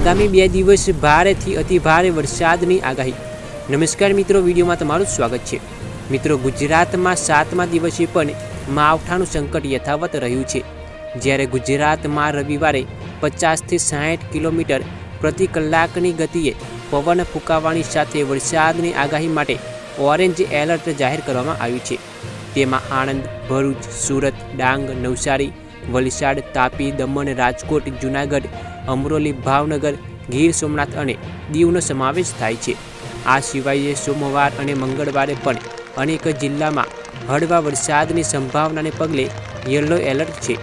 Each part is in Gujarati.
આગામી બે દિવસ ભારેથી અતિ ભારે વરસાદની આગાહી. નમસ્કાર મિત્રો, વિડીયોમાં તમારું સ્વાગત છે. મિત્રો, ગુજરાતમાં સાતમા દિવસે પણ માવઠાનું સંકટ યથાવત રહ્યું છે. જ્યારે ગુજરાતમાં રવિવારે પચાસથી સાઠ કિલોમીટર પ્રતિ કલાકની ગતિએ પવન ફૂંકાવાની સાથે વરસાદની આગાહી માટે ઓરેન્જ એલર્ટ જાહેર કરવામાં આવ્યું છે. તેમાં આણંદ, ભરૂચ, સુરત, ડાંગ, નવસારી વલસાડ, તાપી, દમણ, રાજકોટ, જૂનાગઢ, અમરોલી, ભાવનગર, ગીર સોમનાથ અને દીવનો સમાવેશ થાય છે. આ સિવાય સોમવાર અને મંગળવારે પણ અનેક જિલ્લામાં હળવા વરસાદની સંભાવનાને પગલે યલો એલર્ટ છે.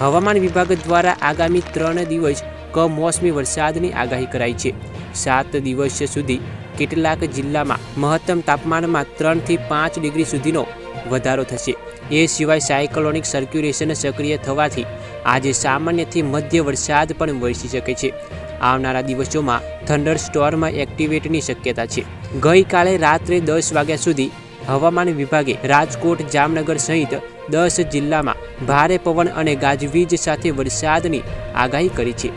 હવામાન વિભાગ દ્વારા આગામી ત્રણ દિવસ કમોસમી વરસાદની આગાહી કરાઈ છે. સાત દિવસ સુધી કેટલાક જિલ્લામાં મહત્તમ તાપમાનમાં ત્રણથી પાંચ ડિગ્રી સુધીનો વધારો થશે. એ સિવાય સાયકલોનિક સર્ક્યુલેશન સક્રિય થવાથી આજે સામાન્યથી મધ્ય વરસાદ પણ વરસી શકે છે. આવનારા દિવસોમાં થંડર સ્ટોર્મ એક્ટિવેટની શક્યતા છે. ગઈકાલે રાત્રે દસ વાગ્યા સુધી હવામાન વિભાગે રાજકોટ, જામનગર સહિત દસ જિલ્લામાં ભારે પવન અને ગાજવીજ સાથે વરસાદની આગાહી કરી છે.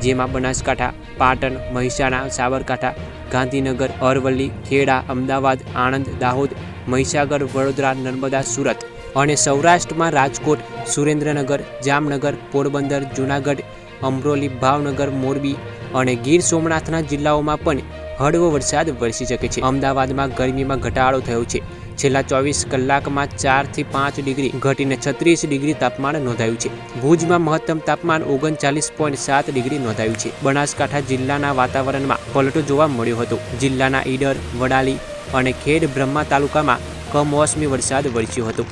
જેમાં બનાસકાંઠા, પાટણ, મહેસાણા, સાબરકાંઠા, ગાંધીનગર, અરવલ્લી, ખેડા, અમદાવાદ, આણંદ, દાહોદ, મહીસાગર, વડોદરા, નર્મદા, સુરત અને સૌરાષ્ટ્રમાં રાજકોટ, સુરેન્દ્રનગર, જામનગર, પોરબંદર, જૂનાગઢ, અમરોલી, ભાવનગર, મોરબી અને ગીર સોમનાથના જિલ્લાઓમાં પણ હળવો વરસાદ વરસી શકે છે. અમદાવાદમાં ગરમીમાં ઘટાડો થયો છે. છેલ્લા ચોવીસ કલાકમાં ચારથી પાંચ ડિગ્રી ઘટીને છત્રીસ ડિગ્રી તાપમાન નોંધાયું છે. ભુજમાં મહત્તમ તાપમાન ઓગણચાલીસ પોઈન્ટ સાત ડિગ્રી નોંધાયું છે. બનાસકાંઠા જિલ્લાના વાતાવરણમાં પલટો જોવા મળ્યો હતો. જિલ્લાના ઈડર, વડાલી અને ખેડ બ્રહ્મા તાલુકામાં કમોસમી વરસાદ વરસ્યો હતો,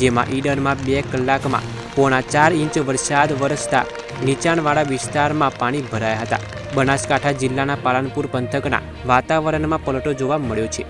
જેમાં ઈડરમાં બે કલાકમાં પોણા ચાર ઇંચ વરસાદ વરસતા નીચાણવાળા વિસ્તારમાં પાણી ભરાયા હતા. બનાસકાંઠા જિલ્લાના પાલનપુર પંથકના વાતાવરણમાં પલટો જોવા મળ્યો છે.